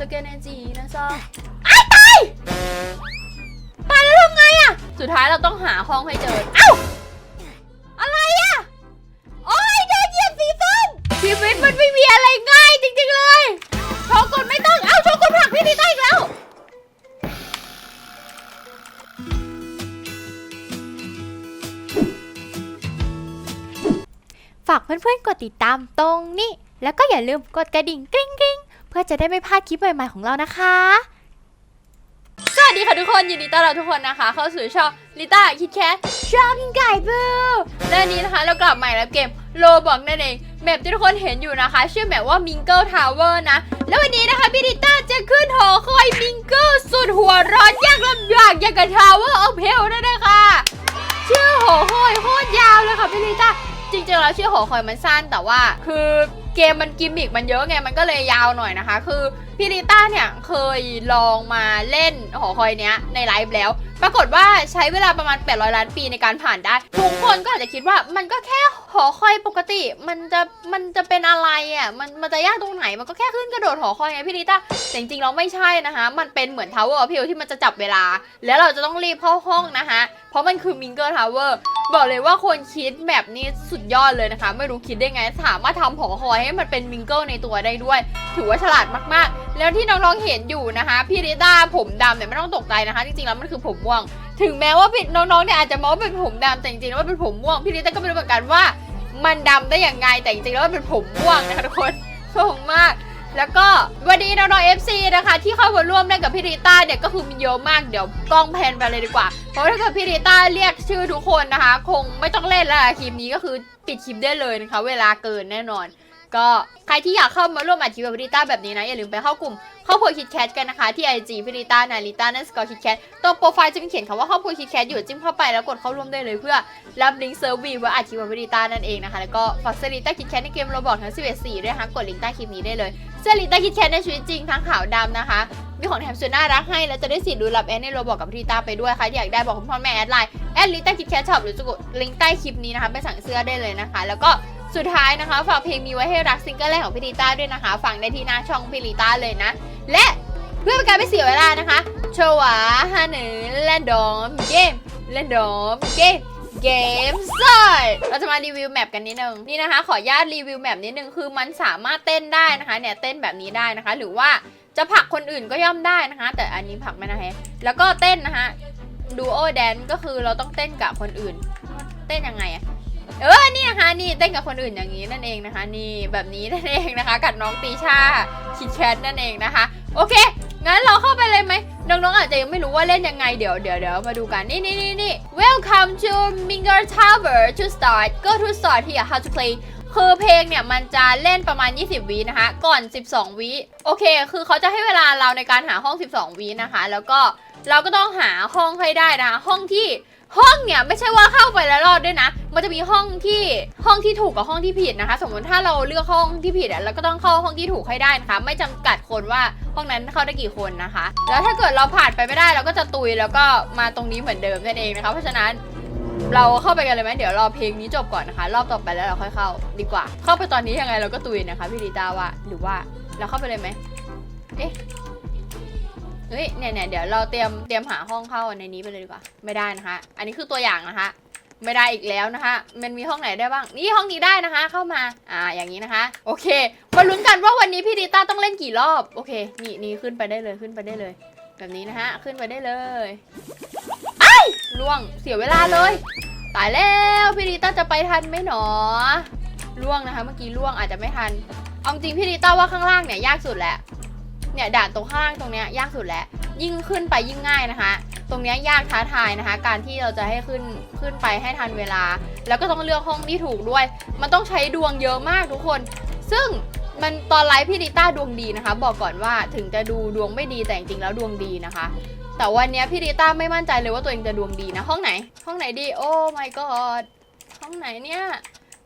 สแกนเนจีนะซออ้ายตายตายแล้วทำไงอะสุดท้ายเราต้องหาห้องให้เจอ เอ้า อะไรอะโอ้ยโดนเหยียบสีส้มชีวิตมันไม่มีอะไรง่ายจริงๆเลยโชกุนไม่ต้อง เอ้าโชกุนผลักพี่นิต้าอีกแล้วฝากเพื่อนๆกดติดตามตรงนี้ แล้วก็อย่าลืมกดกระดิ่งกริ๊งกริ๊ง เพื่อจะได้ไม่พลาดคลิปใหม่ๆของเรานะคะ สวัสดีค่ะทุกคนยินดีต้อนรับทุกคนนะคะ เข้าสู่ช่องลิต้าคิดแคทชอบกินไก่บูและวันนี้นะคะเรากลับมาแล้วเกมโลบอกนั่นเองแมปที่ทุกคนเห็นอยู่นะคะ ชื่อแมปว่า Mingle Tower นะ แล้ววันนี้นะคะพี่ลิต้าจะขึ้นหอคอย Mingle สุดหัวร้อนยากลำบากอย่างกับ Tower of Hell นั่นเลยค่ะชื่อหอคอยโคตรยาวเลยค่ะพี่ลิต้าจริงๆแล้วชื่อหอคอยมันสั้นแต่ว่าคือ เกมมันกิมมิกมันเยอะไงมันก็เลยยาวหน่อยนะคะ คือ พี่ลิต้าเนี่ยเคยลองมาเล่นหอคอยเนี้ยในไลฟ์แล้ว ปรากฏว่าใช้เวลาประมาณ 800 ล้านปีในการผ่านได้ ทุกคนก็อาจจะคิดว่ามันก็แค่หอคอยปกติมันจะมันจะเป็นอะไรอะมันมันจะยากตรงไหนมันก็แค่ขึ้นกระโดดหอคอยไงพี่ลิต้าแต่จริงๆเราไม่ใช่นะคะ มันเป็นเหมือน Tower of Hell ที่มันจะจับเวลา แล้วเราจะต้องรีบเข้าห้องนะคะเพราะมันคือ Mingle Tower บอกเลยว่าคนคิดแบบนี้สุดยอดเลยนะคะ ไม่รู้คิดได้ไงสามารถทำหอคอยให้มันเป็นมิงเกิลในตัวได้ด้วย ถือว่าฉลาดมากๆ แล้วที่น้องๆเห็นอยู่นะคะพี่ริต้าผมดำเนี่ยไม่ต้องตกใจนะคะ จริงๆแล้วมันคือผมม่วง ถึงแม้ว่าพี่น้องๆเนี่ยอาจจะมองว่าเป็นผมดำแต่จริงๆแล้วมันเป็นผมม่วงพี่ริต้าก็ไม่รู้เหมือนกันว่า มันดำได้อย่างไงแต่จริงๆแล้วมันเป็นผมม่วงนะคะทุกคนงงมากแล้วก็วันนี้น้องๆ FC นะคะ ที่เข้ามาร่วมเล่นกับพี่ริต้าเนี่ยก็คือมีเยอะมากเดี๋ยวกล้องแพนไปเลยดีกว่า เพราะถ้าเกิดพี่ริต้าเรียกชื่อทุกคนนะคะ คงไม่ต้องเล่นแล้วคลิปนี้ก็คือปิดคลิปได้เลยนะคะ เวลาเกินแน่นอน ก็ใครที่อยากเข้ามาร่วมอัดคลิปกับพี่ริต้าแบบนี้นะ อย่าลืมไปเข้ากลุ่มครอบครัวคิดแคทกันนะคะ ที่ IG พี่ริต้านาริต้านั่นสกอร์คิดแคทตัวโปรไฟล์จะมีเขียนคำว่าครอบครัวคิดแคทอยู่จิ้มเข้าไปแล้วกดเข้าร่วมได้เลยเพื่อรับลิงก์เซิร์วีไว้อัดคลิปกับพี่ริต้านั่นเองนะคะแล้วก็ฝากเซริต้าคิดแคทในเกมโรบอกทั้ง11สีด้วยนะคะกดลิงก์ใต้คลิปนี้ได้เลยเสื้อลิต้าคิดแคทในชีวิตจริงทั้งขาวดำนะคะมีของแถมสุดน่ารักให้ แล้วจะได้สิทธิ์ดูรับแอดในโรบอกกับพี่ลิต้าไปด้วยค่ะที่อยากได้บอกคุณพ่อแม่แอดไลน์แอดลิต้าคิดแคทช็อปหรือจะกดลิงก์ใต้คลิปนี้นะคะไปสั่งเสื้อได้เลยนะคะ แล้วก็ สุดท้ายนะคะ ฝากเพลงมีไว้ให้รักซิงเกิลแรกของพี่ลิต้าด้วยนะคะฟังได้ที่หน้าช่องพี่ลิต้าเลยนะ และเพื่อเป็นการไม่เสียเวลานะคะโชวาฮานึเล่นดอมเกมเล่นดอมเกมเกมสอยเราจะมารีวิวแมปกันนิดนึงนี่นะคะ ขออนุญาตรีวิวแมปนิดนึงคือมันสามารถเต้นได้นะคะเนี่ยเต้นแบบนี้ได้นะคะ หรือว่าจะผักคนอื่นก็ย่อมได้นะคะ แต่อันนี้ผักไม่ได้แฮะแล้วก็เต้นนะคะดูโอแดนก็คือเราต้องเต้นกับคนอื่น เต้นยังไงอะ เออนี่นะคะนี่เต้นกับคนอื่นอย่างนี้นั่นเองนะคะ นี่แบบนี้นั่นเองนะคะ กับน้องตีชาคิดแคทนั่นเองนะคะ โอเค งั้นเราเข้าไปเลยไหมน้องๆอาจจะยังไม่รู้ว่าเล่นยังไงเดี๋ยวเดี๋ยวเดี๋ยวมาดูกันนี่นี่นี่นี่ Welcome to Minger Tower to start go to start here how to play คือเพลงเนี่ยมันจะเล่นประมาณ 20วินะคะ ก่อน 12วิโอเค คือเขาจะให้เวลาเราในการหาห้อง 12วินะคะ แล้วก็เราก็ต้องหาห้องให้ได้นะคะ ห้องที่ ห้องเนี่ยไม่ใช่ว่าเข้าไปแล้วรอดด้วยนะ มันจะมีห้องที่ห้องที่ถูกกับห้องที่ผิดนะคะ สมมติถ้าเราเลือกห้องที่ผิดอะเราก็ต้องเข้าห้องที่ถูกให้ได้นะคะ ไม่จำกัดคนว่าห้องนั้นเข้าได้กี่คนนะคะ แล้วถ้าเกิดเราผ่านไปไม่ได้เราก็จะตุยแล้วก็มาตรงนี้เหมือนเดิมนั่นเองนะคะ เพราะฉะนั้นเราเข้าไปกันเลยไหมเดี๋ยวรอเพลงนี้จบก่อนนะคะ รอบต่อไปแล้วเราค่อยเข้าดีกว่า เข้าไปตอนนี้ยังไงเราก็ตุยนะคะพี่ลิต้าว่าหรือว่าเราเข้าไปเลยไหมเอ๊ะ เฮ้ยเนี่ยเนี่ยเดี๋ยวเราเตรียมเตรียมหาห้องเข้าในนี้ไปเลยดีกว่า ไม่ได้นะคะ อันนี้คือตัวอย่างนะคะ ไม่ได้อีกแล้วนะคะ มันมีห้องไหนได้บ้าง นี่ห้องนี้ได้นะคะ เข้ามา อ่า อย่างนี้นะคะ โอเค มาลุ้นกันว่าวันนี้พี่ดิต้าต้องเล่นกี่รอบ โอเค นี่นี่ขึ้นไปได้เลย ขึ้นไปได้เลย แบบนี้นะฮะขึ้นไปได้เลยไอ้ล่วง เสียเวลาเลย ตายแล้ว พี่ดิต้าจะไปทันไหมหนอล่วงนะคะ เมื่อกี้ล่วงอาจจะไม่ทัน เอาจริงพี่ดิต้าว่าข้างล่างเนี่ยยากสุดแหละ เนี่ยด่านตรงข้างล่างตรงเนี้ยยากสุดแหละยิ่งขึ้นไปยิ่งง่ายนะคะ ตรงเนี้ยยากท้าทายนะคะ การที่เราจะให้ขึ้นขึ้นไปให้ทันเวลา แล้วก็ต้องเลือกห้องที่ถูกด้วย มันต้องใช้ดวงเยอะมากทุกคน ซึ่งมันตอนไลฟ์พี่ดิต้าดวงดีนะคะ บอกก่อนว่าถึงจะดูดวงไม่ดีแต่จริงๆแล้วดวงดีนะคะ แต่วันนี้พี่ดิต้าไม่มั่นใจเลยว่าตัวเองจะดวงดีนะ ห้องไหน ห้องไหนดีโอ้ my god ห้องไหนเนี่ย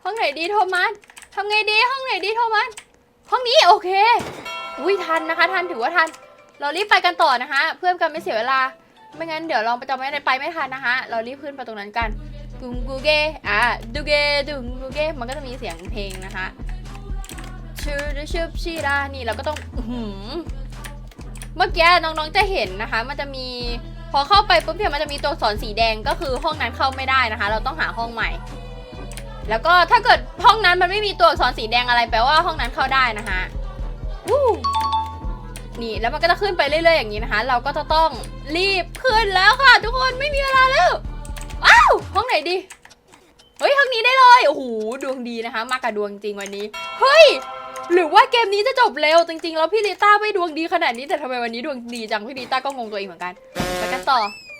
ห้องไหนดีโทมัสทำไงดีห้องไหนดีโทมัสห้องนี้โอเค อุ้ยทันนะคะ ทันถือว่าทัน เรารีบไปกันต่อนะคะ เพื่อกันไม่เสียเวลา ไม่งั้นเดี๋ยวเราจะไม่ได้ไปไม่ทันนะคะ เรารีบขึ้นไปตรงนั้นกันกุงกูเกอะดูเกดุงกูเกมันก็จะมีเสียงเพลงนะคะชื่อชื่อชีรานี่เราก็ต้องอื้อหือมื่อกี้น้องๆจะเห็นนะคะ มันจะมีพอเข้าไปปุ๊บเนี่ยมันจะมีตัวสอักษรสีแดงก็คือห้องนั้นเข้าไม่ได้นะคะ เราต้องหาห้องใหม่ แล้วก็ถ้าเกิดห้องนั้นมันไม่มีตัวอักษรสีแดงอะไรแปลว่าห้องนั้นเข้าได้นะคะ นี่แล้วมันก็จะขึ้นไปเรื่อยๆอย่างนี้นะคะ เราก็จะต้องรีบขึ้นแล้วค่ะ ทุกคนไม่มีเวลาแล้วว้าวห้องไหนดีเฮ้ยห้องนี้ได้เลยโอ้โหดวงดีนะคะ มากับดวงจริงวันนี้เฮ้ยหรือว่าเกมนี้จะจบเร็วจริงๆ แล้วพี่ลิต้าไม่ดวงดีขนาดนี้แต่ทำไมวันนี้ดวงดีจังพี่ลิต้าก็งงตัวเองเหมือนกันไปกันต่อ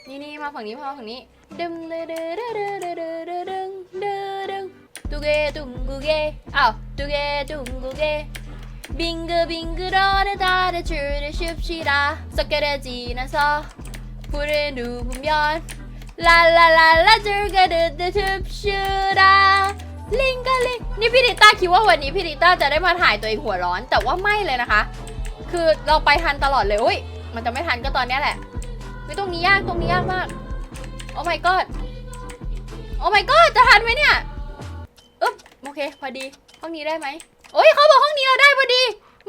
นี่นมาฝั่งนี้มาฝั่งนี้ดึงเดเดเดเดเดเดเดดึงเดดึงตุเกตุงกูเกอ้าวตุเกตุงกูเก บิงกบิงกรอเดดาเดชูเดชุบชีดาสกเกเดจีนะซอพูเรนูบุมยอนลาลาลาลาจูกะเดเดชุบชูดาลิงกะลิงนี่พี่ดิต้าคิดว่าวันนี้พี่ดิต้าจะได้มาถ่ายตัวเองหัวร้อน แต่ว่าไม่เลยนะคะ คือเราไปทันตลอดเลยอุ้ยมันจะไม่ทันก็ตอนนี้แหละวิตรงนี้ยากตรงนี้ยากมากโอ้ my god โอ้ my god จะทันไหมเนี่ยอึ๊บโอเค พอดีห้องนี้ได้ไหม โอ้ยเขาบอกห้องนี้เราได้พอดี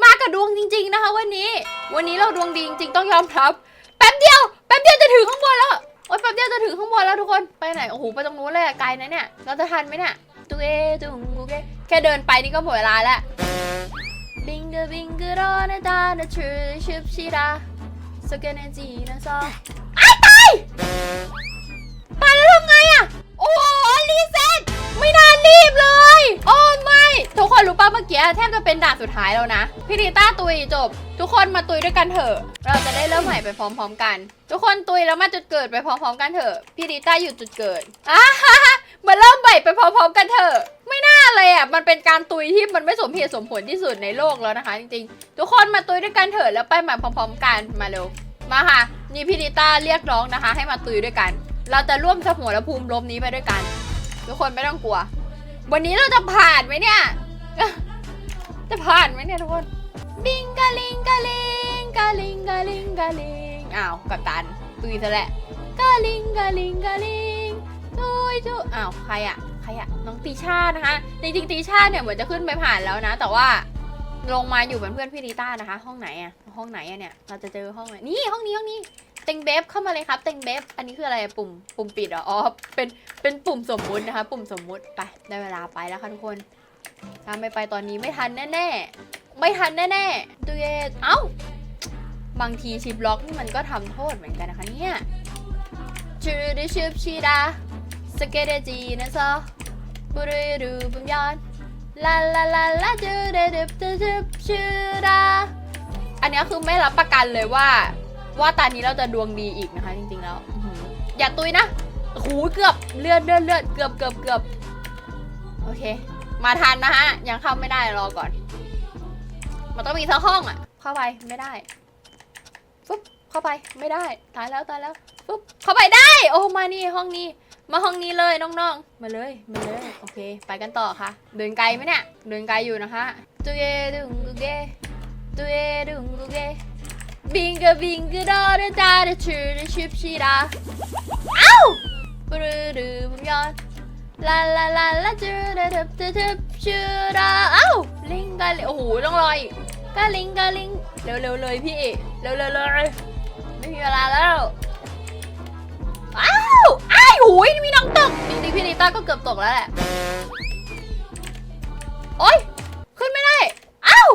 มากับดวงจริง ๆนะคะ วันนี้ วันนี้เราดวงดีจริงๆต้องยอมรับ แป๊บเดียวแป๊บเดียวจะถึงข้างบนแล้วโอ้ยแป๊บเดียวจะถึงข้างบนแล้วทุกคนไปไหนโอ้โหไปตรงนู้นเลยไกลนะเนี่ยเราจะทันไหมเนี่ยตุเอตุงกุเกแค่เดินไปนี่ก็หมดเวลาแล้วบิงเกบิงเกรอนะดานะชูชิบชิดาสแกนจีนะซออ้ตายตายแล้วทำไงอะโอ้โหรีเซ็ต ไม่น่ารีบเลย โอ้ไม่ทุกคนรู้ป่ะเมื่อกี้แทบจะเป็นด่านสุดท้ายแล้วนะพี่ริต้าตุยจบ ทุกคนมาตุยด้วยกันเถอะ เราจะได้เริ่มใหม่ไปพร้อม ๆ กัน ทุกคนตุยแล้วมาจุดเกิดไปพร้อม ๆ กันเถอะพี่ริต้าอยู่จุดเกิดอ่าฮ่าฮ่ามาเริ่มใหม่ไปพร้อม ๆ กันเถอะไม่น่าเลยอะมันเป็นการตุยที่มันไม่สมเหตุสมผลที่สุดในโลกแล้วนะคะ จริงๆ ทุกคนมาตุยด้วยกันเถอะแล้วไปใหม่พร้อม ๆ กันมาเร็วมาค่ะนี่พี่ดิต้าเรียกร้องนะคะ ให้มาตุยด้วยกัน เราจะร่วมสมรภูมิลมนี้ไปด้วยกัน ทุกคนไม่ต้องกลัว วันนี้เราจะผ่านไหมเนี่ย จะผ่านไหมเนี่ยทุกคน บิงกะลิงกะลิงกะลิงกะลิงกะลิงอ้าวกับตันตุยซะแหละกะลิงกะลิงกะลิงตุยตุยอ้าวใครอะใครอะน้องตีชานะคะจริงๆตีชาเนี่ยเหมือนจะขึ้นไปผ่านแล้วนะ แต่ว่า ลงมาอยู่เป็นเพื่อนพี่ดีต้านะคะ ห้องไหนอะห้องไหนอะเนี่ย เราจะเจอห้องไหนนี่ห้องนี้ห้องนี้เต็งเบฟเข้ามาเลยครับเต็งเบฟอันนี้คืออะไรปุ่มปุ่มปิดเหรออ๋อเป็นเป็นปุ่มสมมุตินะคะ ปุ่มสมมุติไปได้เวลาไปแล้วค่ะทุกคนถ้าไม่ไปตอนนี้ไม่ทันแน่ๆไม่ทันแน่ๆดูเยเอ้าบางทีชิปล็อกนี่มันก็ทำโทษเหมือนกันนะคะเนี่ยชูดิชิปชีดาสเกเดจีนะซอบุรีรูบุมยอน ลาลาลาลาจูเดดิบจูจูชูดาอันนี้คือไม่รับประกันเลยว่า ว่าตอนนี้เราจะดวงดีอีกนะคะ จริงๆแล้วอื้อหืออย่าตุยนะโอ้โหเกือบเลื่อนเลื่อนเลื่อนเกือบเกือบเกือบโอเค มาทันนะฮะ ยังเข้าไม่ได้รอก่อน มันต้องมีสักห้องอะ เข้าไปไม่ได้ปุ๊บเข้าไปไม่ได้ตายแล้วตายแล้วปุ๊บเข้าไปได้ โอ้มานี่ห้องนี้ มาห้องนี้เลยน้องๆ มาเลย มาเลย โอเค ไปกันต่อค่ะ เดินไกลไหมเนี่ย เดินไกลอยู่นะคะตุเยดุงกุเกตุเยดุงกุเกบิงกะบิงกะดอเดจาเดชูเดชิบชีดาเอ้าปรืดูบุมยอนลาลาลาลาจูเดดับเดดับชูดาเอ้าลิงกะโอ้โหต้องรออีกกะลิงกะลิงเร็วๆเลยพี่เร็วๆเลยไม่มีเวลาแล้ว อ้าวอ้ายหูยมีน้องตกจริงๆพี่นิต้าก็เกือบตกแล้วแหละโอ๊ยขึ้นไม่ได้อ้าว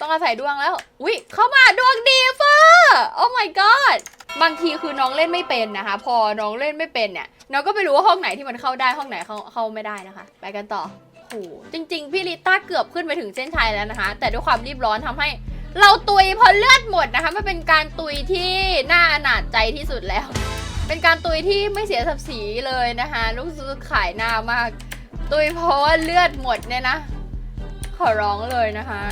ต้องอาศัยดวงแล้วอุ้ยเข้ามาดวงดีเฟอร์โอ้ my god บางทีคือน้องเล่นไม่เป็นนะคะ พอน้องเล่นไม่เป็นเนี่ยน้องก็ไม่รู้ว่าห้องไหนที่มันเข้าได้ห้องไหนเข้าเข้าไม่ได้นะคะ ไปกันต่อโหจริง ๆ พี่ลิต้าเกือบขึ้นไปถึงเส้นชัยแล้วนะคะ แต่ด้วยความรีบร้อนทำให้ เราตุยพอเลือดหมดนะคะมันเป็นการตุยที่น่าอนาจใจที่สุดแล้ว เป็นการตุยที่ไม่เสียศักดิ์ศรีเลยนะคะลูกซื้อขายหน้ามาก ตุยเพราะว่าเลือดหมดเนี่ยนะ ขอร้องเลยนะคะ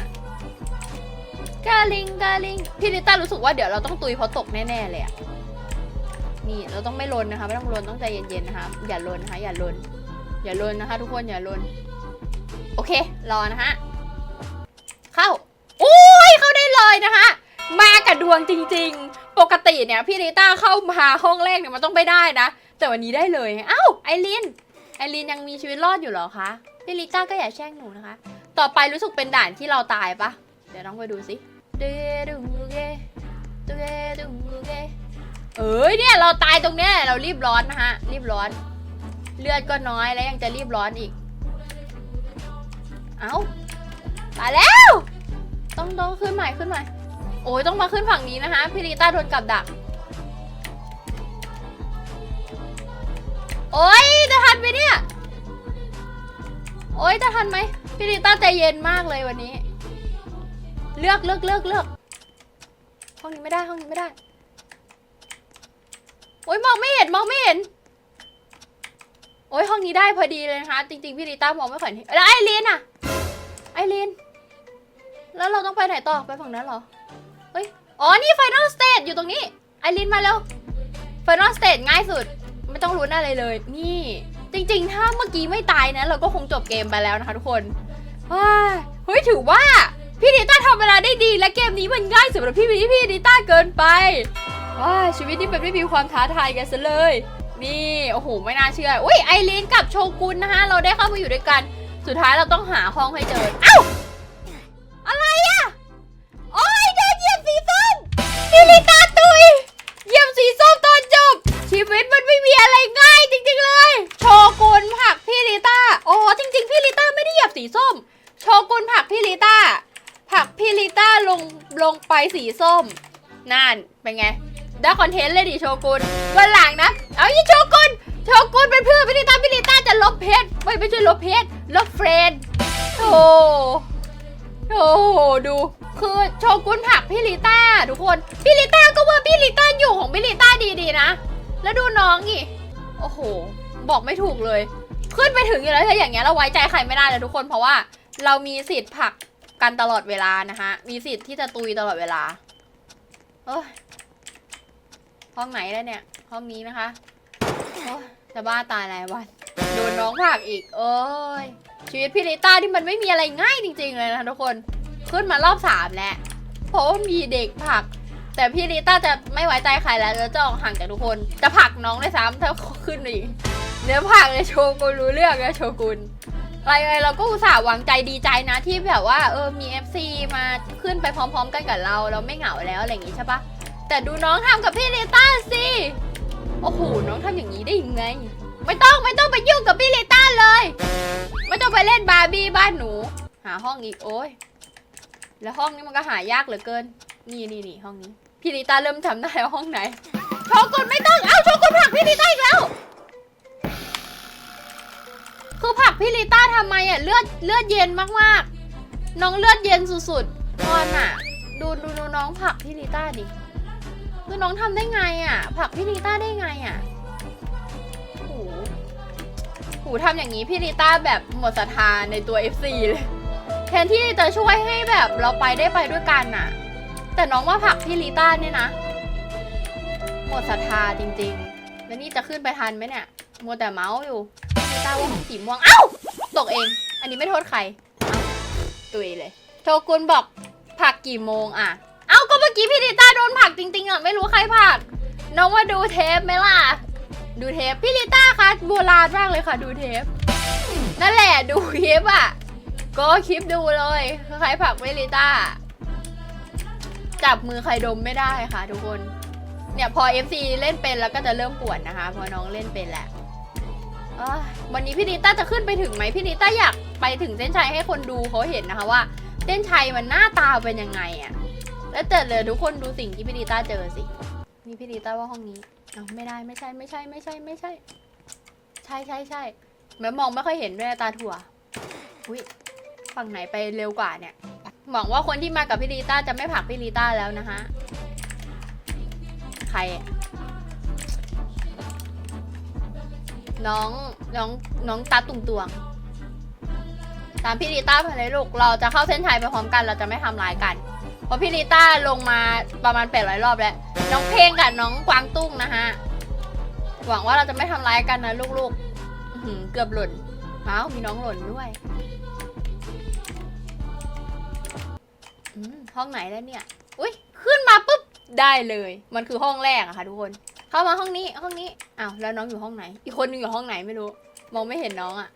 กาลิงกาลิงพี่ลิต้ารู้สึกว่าเดี๋ยวเราต้องตุยเพราะตกแน่ๆเลยอะนี่เราต้องไม่ลนนะคะไม่ต้องลนต้องใจเย็นๆนะคะอย่าลนนะคะอย่าลนอย่าลนนะคะ ทุกคนอย่าลนโอเครอนะคะเข้าอุ้ยเข้าได้เลยนะคะ มากับดวงจริง ๆ ปกติเนี่ยพี่ริต้าเข้ามาห้องแรกเนี่ยมันต้องไม่ได้นะ แต่วันนี้ได้เลย เอ้าไอริน ไอรินยังมีชีวิตรอดอยู่เหรอคะ พี่ริต้าก็อย่าแช่งหนูนะคะ ต่อไปรู้สึกเป็นด่านที่เราตายปะ เดี๋ยวต้องไปดูสิเดดุงกุเกตุเกเอ้ยเนี่ยเราตายตรงเนี้ยเรารีบร้อนนะฮะ รีบร้อน เลือดก็น้อยแล้วยังจะรีบร้อนอีก เอาตายแล้ว ต้องต้องขึ้นใหม่ขึ้นใหม่ โอ้ยต้องมาขึ้นฝั่งนี้นะคะพี่ริต้าโดนกับดัก โอ้ยจะทันไหมเนี่ย โอ้ยจะทันไหมพี่ริต้าใจเย็นมากเลยวันนี้ เลือกเลือกเลือกเลือกห้องนี้ไม่ได้ห้องนี้ไม่ได้ โอ้ยมองไม่เห็นมองไม่เห็น โอ้ยห้องนี้ได้พอดีเลยนะคะจริงๆพี่ริต้ามองไม่ค่อยเห็นแล้วไอรีนอะไอรีนแล้วเราต้องไปไหนต่อไปฝั่งนั้นเหรอ อ๋อ นี่ Final Stage อยู่ตรงนี้ ไอรินมาแล้ว Final Stage ง่ายสุด ไม่ต้องรู้นอะไรเลย นี่ จริงๆ ถ้าเมื่อกี้ไม่ตายนะ เราก็คงจบเกมไปแล้วนะคะทุกคนว้าเฮ้ย ถือว่า พี่ดิต้าทำเวลาได้ดี และเกมนี้มันง่ายสำหรับพี่พี่พี่ดิต้าเกินไปว้าชีวิตนี้เป็นไม่มีความท้าทายกันซะเลย นี่ โอ้โห ไม่น่าเชื่อ อุ้ยไอรินกับโชกุนนะคะเราได้เข้ามาอยู่ด้วยกัน สุดท้ายเราต้องหาห้องให้เจอ เอ้า คอนเทนต์เลยดิโชกุนวันหลังนะ เอายี่โชกุนโชกุนเป็นเพื่อนพี่ลิต้าพี่ลิต้าจะลบเพจไม่ไม่ใช่ลบเพจลบเฟรนด์โอ้โอ้โหดูคือโชกุนผักพี่ลิต้าทุกคนพี่ลิต้าก็ว่าพี่ลิต้าอยู่ของพี่ลิต้าดีๆนะ แล้วดูน้องอีโอ้โห บอกไม่ถูกเลย ขึ้นไปถึงอยู่แล้วถ้าอย่างเงี้ยเราไว้ใจใครไม่ได้เลยทุกคนเพราะว่าเรามีสิทธิ์ผักกันตลอดเวลานะคะมีสิทธิ์ที่จะตุยตลอดเวลา เอ้ย ห้องไหนแล้วเนี่ย ห้องนี้นะคะโอ้จะบ้าตายแล้ววันโดนน้องผลักอีก โอ้ยชีวิตพี่ลิต้าที่มันไม่มีอะไรง่ายจริง ๆ เลยนะทุกคนขึ้นมารอบสามแล้วเพราะว่ามีเด็กผลัก แต่พี่ลิต้าจะไม่ไว้ใจใครแล้วจะออกห่างจากทุกคน จะผลักน้องได้วยซ้ำถ้าขึ้นอีกเดี๋ยวผลักเลยโชกุนรู้เรื่องนะโชกุนอะไรๆเราก็อุตส่าห์หวังใจดีใจนะที่แบบว่าเออมี FC มาขึ้นไปพร้อม ๆ กันกับเรา เราไม่เหงาแล้วอะไรอย่างงี้ใช่ปะ แต่ดูน้องทำกับพี่ลิต้าสิ โอ้โห น้องทำอย่างนี้ได้ยังไง ไม่ต้องไม่ต้องไปยุ่งกับพี่ลิต้าเลย ไม่ต้องไปเล่นบาร์บี้บ้านหนู หาห้องอีกโอ้ย แล้วห้องนี้มันก็หายากเหลือเกิน นี่นี่นี่ห้องนี้ พี่ลิต้าเริ่มจำได้ว่าห้องไหนโชกุนไม่ต้อง เอ้าโชกุนผลักพี่ลิต้าอีกแล้ว คือผลักพี่ลิต้าทำไมอะเลือดเลือดเย็นมากๆ น้องเลือดเย็นสุดๆนอนอะ ดูดูดูน้องผลักพี่ลิต้าดิ คือน้องทำได้ไงอะผลักพี่ลิต้าได้ไงอะโอ้โหทำอย่างนี้พี่ลิต้าแบบหมดศรัทธาในตัว FC เลย แทนที่จะช่วยให้แบบเราไปได้ไปด้วยกันน่ะ แต่น้องมาผลักพี่ลิต้าเนี่ยนะ หมดศรัทธาจริง ๆ แล้วนี่จะขึ้นไปทันไหมเนี่ย มัวแต่เมาส์อยู่พี่ลิต้าว่าสีม่วงเอ้าตกเอง อันนี้ไม่โทษใครตุยเลยโชกุนบอกผักกี่โมงอะ ก็เมื่อกี้พี่ลิต้าโดนผลักจริงๆอะไม่รู้ใครผลัก น้องว่าดูเทปไหมล่ะ ดูเทปพี่ลิต้าคะโบราณมากเลยค่ะ ดูเทป นั่นแหละดูคลิปอะ ก็คลิปดูเลยใครผลักพี่ลิต้า จับมือใครดมไม่ได้ค่ะ ทุกคน เนี่ยพอ FC เล่นเป็นแล้วก็จะเริ่มปวดนะคะ พอน้องเล่นเป็นแหละวันนี้พี่ลิต้าจะขึ้นไปถึงไหมพี่ลิต้าอยากไปถึงเส้นชัยให้คนดูเขาเห็นนะคะว่าเส้นชัยมันหน้าตาเป็นยังไงอะ แล้วแต่เลยทุกคนดูสิ่งที่พี่ลิต้าเจอสิ นี่พี่ลิต้าว่าห้องนี้เอาไม่ได้ไม่ใช่ไม่ใช่ไม่ใช่ไม่ใช่ ใช่ใช่ใช่แม้มองไม่ค่อยเห็นด้วยตาถั่ว อุ้ยฝั่งไหนไปเร็วกว่าเนี่ยหวังว่าคนที่มากับพี่ลีต้าจะไม่ผลักพี่ลีต้าแล้วนะฮะ ใครอะน้องน้องน้องตาตุงตวง ตามพี่ลีต้าไปเลยลูก เราจะเข้าเส้นชัยไปพร้อมกัน เราจะไม่ทำร้ายกัน เพราะพี่ลีต้าลงมาประมาณ 800 รอบแล้ว น้องเพลงกับน้องกวางตุ้งนะฮะ หวังว่าเราจะไม่ทำร้ายกันนะลูกๆอื้อหือเกือบหล่นเอ้ามีน้องหล่นด้วยอมห้องไหนแล้วเนี่ย อุ้ยขึ้นมาปุ๊บได้เลย มันคือห้องแรกอะค่ะทุกคน เข้ามาห้องนี้ห้องนี้ อ้าวแล้วน้องอยู่ห้องไหน อีกคนนึงอยู่ห้องไหนไม่รู้ มองไม่เห็นน้องอะ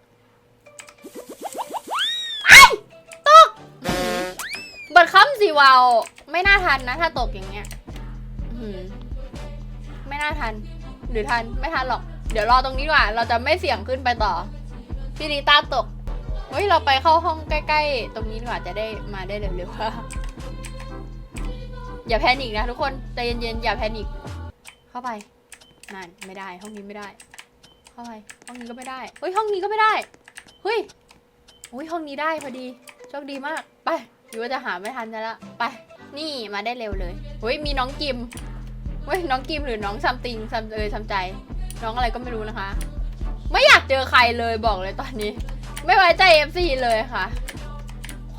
บิดคำสิวาวไม่น่าทันนะ ถ้าตกอย่างเงี้ยไม่น่าทัน หรือทันไม่ทันหรอก เดี๋ยวรอตรงนี้ดีกว่า เราจะไม่เสี่ยงขึ้นไปต่อพี่ลิต้าตก เฮ้ย เราไปเข้าห้องใกล้ ๆ ตรงนี้ดีกว่าจะได้มาได้เร็วๆอย่าแพนิคนะทุกคนใจเย็นๆอย่าแพนิคเข้าไปนั่นไม่ได้ห้องนี้ไม่ได้ เข้าไปห้องนี้ก็ไม่ได้เฮ้ยห้องนี้ก็ไม่ได้เฮ้ยอุ้ยห้องนี้ได้พอดีโชคดีมากไป หรือว่าจะหาไม่ทันจะละไป นี่มาได้เร็วเลยเฮ้ยมีน้องกิมเฮ้ยน้องกิมหรือน้องซัมติงซัมเอยซัมใจ น้องอะไรก็ไม่รู้นะคะ ไม่อยากเจอใครเลยบอกเลยตอนนี้ ไม่ไว้ใจ FC เลยค่ะ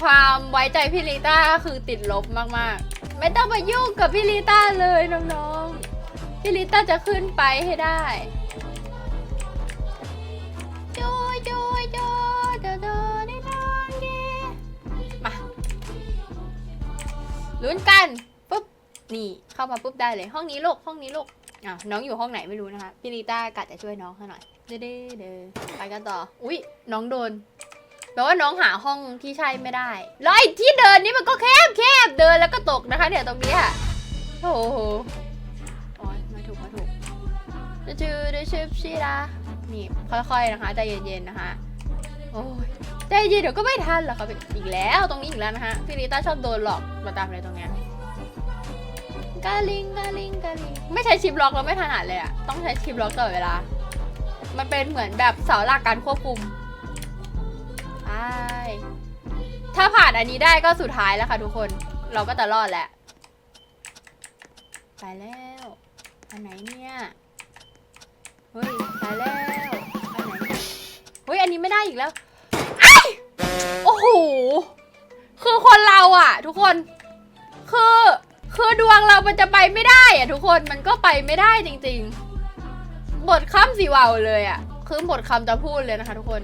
ความไว้ใจพี่ลิต้าคือติดลบมากๆ ไม่ต้องมายุ่งกับพี่ลิต้าเลยน้องๆพี่ลิต้าจะขึ้นไปให้ได้ โจยโจยโจย ลุ้นกันปุ๊บนี่เข้ามาปุ๊บได้เลย ห้องนี้ลูกห้องนี้ลูกอะน้องอยู่ห้องไหนไม่รู้นะคะพี่ลิต้ากะจะช่วยน้องเขาหน่อยเด้เด้เด้ไปกันต่อ อุ๊ยน้องโดนแปลว่าน้องหาห้องที่ใช่ไม่ได้แล้วไอ้ที่เดินนี่มันก็แคบแคบเดินแล้วก็ตกนะคะเนี่ยตรงนี้โอ้โหโอ้ยมาถูกมาถูกจะชื่อได้ชื่อชีดานี่ค่อยๆนะคะใจเย็นๆนะคะ โอ้ย ใจเย็นเดี๋ยวก็ไม่ทันหรอกครับอีกแล้วตรงนี้อีกแล้วนะคะพี่ลิต้าชอบโดนหลอกมาตามเลยตรงเนี้ยกาลิงกาลิงกาลิงไม่ใช้ชิปล็อกแล้วไม่ถนัดเลยอะต้องใช้ชิปล็อกตลอดเวลา มันเป็นเหมือนแบบเสาหลักการควบคุมใช่ถ้าผ่านอันนี้ได้ก็สุดท้ายแล้วค่ะทุกคน เราก็จะรอดแหละไปแล้ว อันไหนเนี่ยเฮ้ยไปแล้วอันไหนเฮ้ยอันนี้ไม่ได้อีกแล้วายโอ้โห คือคนเราอะทุกคน คือ คือดวงเรามันจะไปไม่ได้อะทุกคน มันก็ไปไม่ได้จริงๆบทคำสีวาวเลยอะคือหมดคำจะพูดเลยนะคะ ทุกคน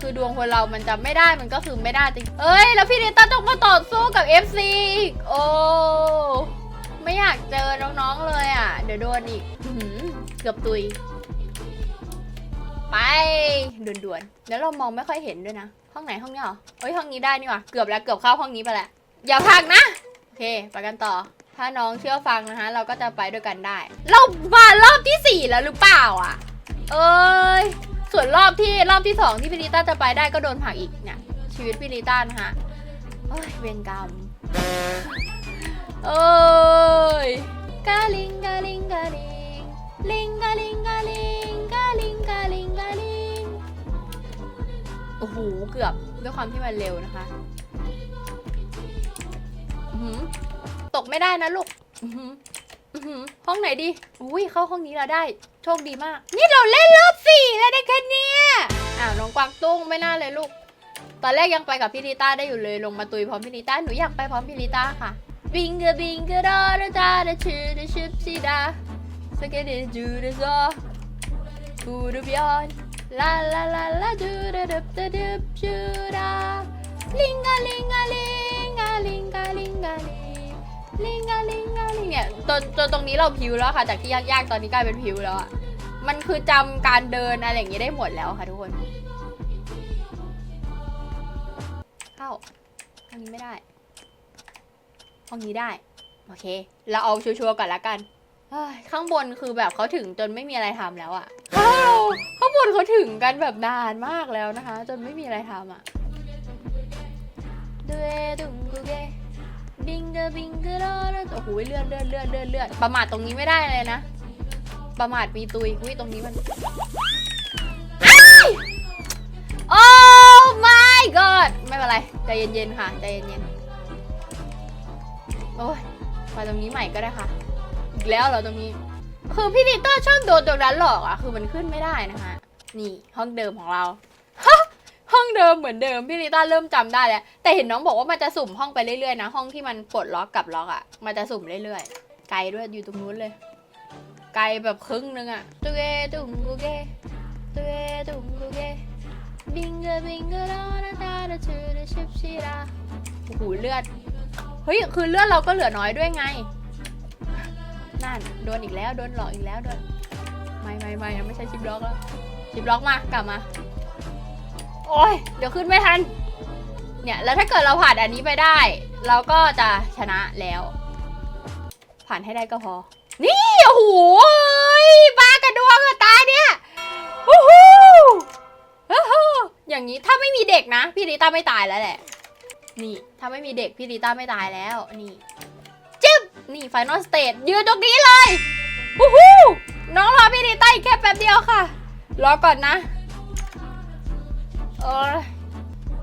คือดวงคนเรามันจะไม่ได้ มันก็คือไม่ได้จริง เอ้ย แล้วพี่ลิต้าต้องมาต่อสู้กับ FC อีก โอ้ ไม่อยากเจอน้องๆเลยอะเดี๋ยวโดนอีกเกือบตุย ไปด่วนๆแล้วเรามองไม่ค่อยเห็นด้วยนะ ห้องไหนห้องนี้เหรอเอ้ยห้องนี้ได้นี่หว่าเกือบแล้วเกือบเข้าห้องนี้ไปแล้วอย่าพักนะโอเคไปกันต่อ ถ้าน้องเชื่อฟังนะคะ เราก็จะไปด้วยกันได้เรามารอบที่สี่แล้วหรือเปล่าอะ เอ้ยส่วนรอบที่รอบที่สองที่พิริต้าจะไปได้ก็โดนผักอีกเนี่ยชีวิตพิริต้านะคะเอ้ยเวรกรรมเอ้ยกาลิงกาลิงกาลิงลิงกาลิงกาลิง โอ้โหเกือบด้วยความที่มันเร็วนะคะหือตกไม่ได้นะลูกห้อหือห้องไหนดี อุ้ยเข้าห้องนี้เราได้ โชคดีมาก นี่เราเล่นรอบสี่แล้วได้แค่นี้อ้าวน้องกวางตุ้งไม่น่าเลยลูก ตอนแรกยังไปกับพี่ลิต้าได้อยู่เลยลงมาตุยพร้อมพี่ลิต้าหนูอยากไปพร้อมพี่ลิต้าค่ะ บิงเกอร์บิงเกอร์ดอดาดาดาชื่อดาชิปซีดาสเกตจูดาซอกูดูบยอน ลาลาลาลาจูดาดับดาดับจูดาลิงกาลิงกาลิงกาลิงกาลิงกาลิงลิงกาลิงกาลิงเนี่ยจนจนตรงนี้เราพิวแล้วค่ะ จากที่ยากๆตอนนี้กลายเป็นพิวแล้วอะมันคือจำการเดินอะไรอย่างนี้ได้หมดแล้วค่ะทุกคนเข้าห้องนี้ไม่ได้ห้องนี้ได้ โอเค เราเอาชัวร์ๆก่อนละกันข้างบนคือแบบเขาถึงจนไม่มีอะไรทำแล้วอะข้า ข้างบนเขาถึงกันแบบนานมากแล้วนะคะ จนไม่มีอะไรทำอะเดดุงกูเกบิงเกอร์บิงเกอร์โดโดโอ้โหเลื่อนเลื่อนเลื่อนเลื่อนเลื่อนประมาทตรงนี้ไม่ได้เลยนะ ประมาทมีตุยอุ้ยตรงนี้มันอ้ายโอ้ my god ไม่เป็นไรใจเย็นๆค่ะใจเย็นๆโอ้ยมาตรงนี้ใหม่ก็ได้ค่ะ อีกแล้วเหรอตรงนี้ คือพี่ดิเตอร์ชอบโดนตรงนั้นหลอกอะ คือมันขึ้นไม่ได้นะคะ นี่ห้องเดิมของเราห้องเดิมเหมือนเดิมพี่ลิต้าเริ่มจำได้แล้ว แต่เห็นน้องบอกว่ามันจะสุ่มห้องไปเรื่อยๆนะ ห้องที่มันปลดล็อกกับล็อกอะ่ะมันจะสุ่มเรื่อยๆไกลด้วยอยู่ตรงนู้นเลย ไกลแบบครึ่งนึงอะ่ะตุเกตุงกูเกตุเกตุงกูเกบิงเกบิงเกดาดาดาดาชูดชิบชีดาโอ้โหเลือดเฮ้ยคือเลือดเราก็เหลือน้อยด้วยไง นั่นโดนอีกแล้วโดนหลอกอีกแล้วโดนไม่ไม่ไม่ไม่ใช่ชิปล็อกแล้วชิปล็อกมากลับมา โอ้ยเดี๋ยวขึ้นไม่ทัน เนี่ยแล้วถ้าเกิดเราผ่านอันนี้ไปได้ เราก็จะชนะแล้ว ผ่านให้ได้ก็พอ นี่โอ้โหบ้ากระดวงอะตาเนี่ยวู้ฮู้วู้ฮู้อย่างนี้ถ้าไม่มีเด็กนะ พี่ริต้าไม่ตายแล้วแหละ นี่ ถ้าไม่มีเด็กพี่ริต้าไม่ตายแล้วนี่ นี่ไฟนอลสเตจยืนตรงนี้เลยวู้ฮู้น้องรอพี่ริต้แค่แป๊บเดียวค่ะ รอก่อนนะเออ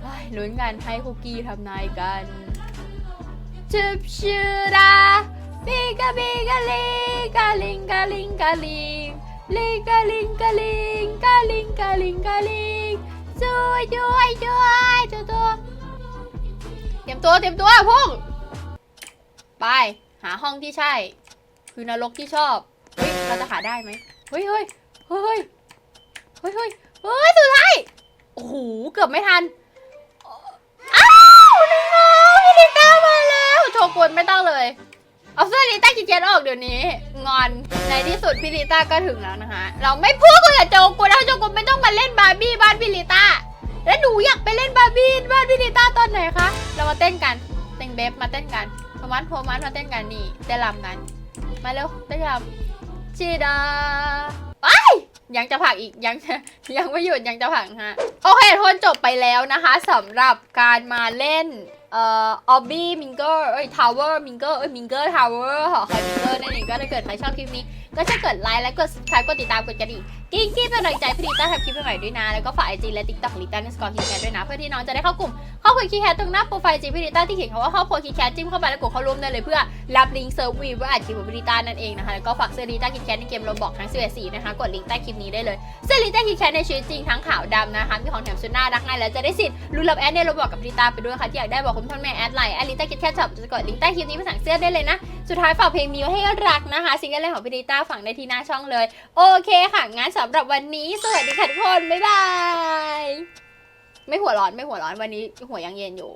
เฮ้ยลุ้นกันให้คุกกี้ทำนายกันจึบชื่อดาบิกาบิกาลิงกาลิงกาลิงกาลิงลิงกาลิงกาลิงกาลิงกาลิงกาลิงช่วยด้วยด้วยตัวตัวเตรียมตัวเตรียมตัวพุ่งไป หาห้องที่ใช่ คือนรกที่ชอบ เฮ้ย เราจะหาได้ไหมเฮ้ยเฮ้ยเฮ้ยเฮ้ยเฮ้ยเฮ้ยสุดท้ายโอ้โห เกือบไม่ทัน อ้าวน้องพี่ลิต้ามาแล้ว โชกวนไม่ต้องเลย เอาเสื้อลิต้าคิเจนออกเดี๋ยวนี้ งอน ในที่สุดพี่ลิต้าก็ถึงแล้วนะคะ เราไม่พูดคุยกับโจกุนแล้วโจกุนไม่ต้องมาเล่นบาร์บี้บ้านพี่ลิต้า แล้วหนูอยากไปเล่นบาร์บี้บ้านพี่ลิต้าตอนไหนคะ เรามาเต้นกัน เต้นเบฟมาเต้นกัน โทมัสโทมัสมาเต้นกันนี่เต้นรำกัน มาเร็วเต้นรำชีดาไปยังจะผักอีกยังยังไม่หยุดยังจะผักฮะ โอเคทุกคนจบไปแล้วนะคะสำหรับการมาเล่นเอ่อออบบี้มิงเกอร์เอ้ยทาวเวอร์มิงเกอร์เอ้ยมิงเกอร์ทาวเวอร์หอคอยมิงเกอร์นั่นเองก็ถ้าเกิดใครชอบคลิปนี้ ก็ช่วยกดไลค์และกด subscribe กดติดตามกดกระดิ่งกิ๊งกิ๊งเป็นกำลังใจพี่ลิต้าทำคลิปใหม่ด้วยนะ แล้วก็ฝากไอจีและติ๊กต็อกลิต้าในสกอร์คิดแคทด้วยนะ เพื่อที่น้องจะได้เข้ากลุ่ม เข้าคุยคีแคทตรงหน้าโปรไฟล์จีพี่ลิต้าที่เขียนคำว่าครอบครัวคีแคทจิ้มเข้าไปแล้วกดเข้าร่วมได้เลยเพื่อรับลิงก์เซิร์ฟวีว่าอัดคลิปของพี่ลิต้านั่นเองนะคะแล้วก็ฝากเสื้อลิต้าคิดแคทในเกมโรบอกทั้ง11สีนะคะกดลิงก์ใต้คลิปนี้ได้เลยเสื้อลิต้าคิดแคทในชีวิตจริงทั้งขาวดำนะคะมีของแถมชุดน่ารักง่ายแล้วจะได้สิทธิ์ลุ้นรับแอดในโรบอกกับลิริต้าไปด้วยค่ะที่อยากได้บอกคุณพ่อแม่แอดไลน์แอดลิต้าคิดแคทช็อปจะกดลิงก์ใต้คลิปนี้ไปสั่งเสื้อได้เลยนะสุดท้ายฝากเพลงมีไว้ให้รักนะคะซิงเกิลแรกของพี่ลิต้าฝังได้ที่หน้าช่องเลย โอเคค่ะงั้นสำหรับวันนี้ สวัสดีค่ะทุกคน บ๊ายบาย ไม่หัวร้อนไม่หัวร้อนวันนี้หัวยังเย็นอยู่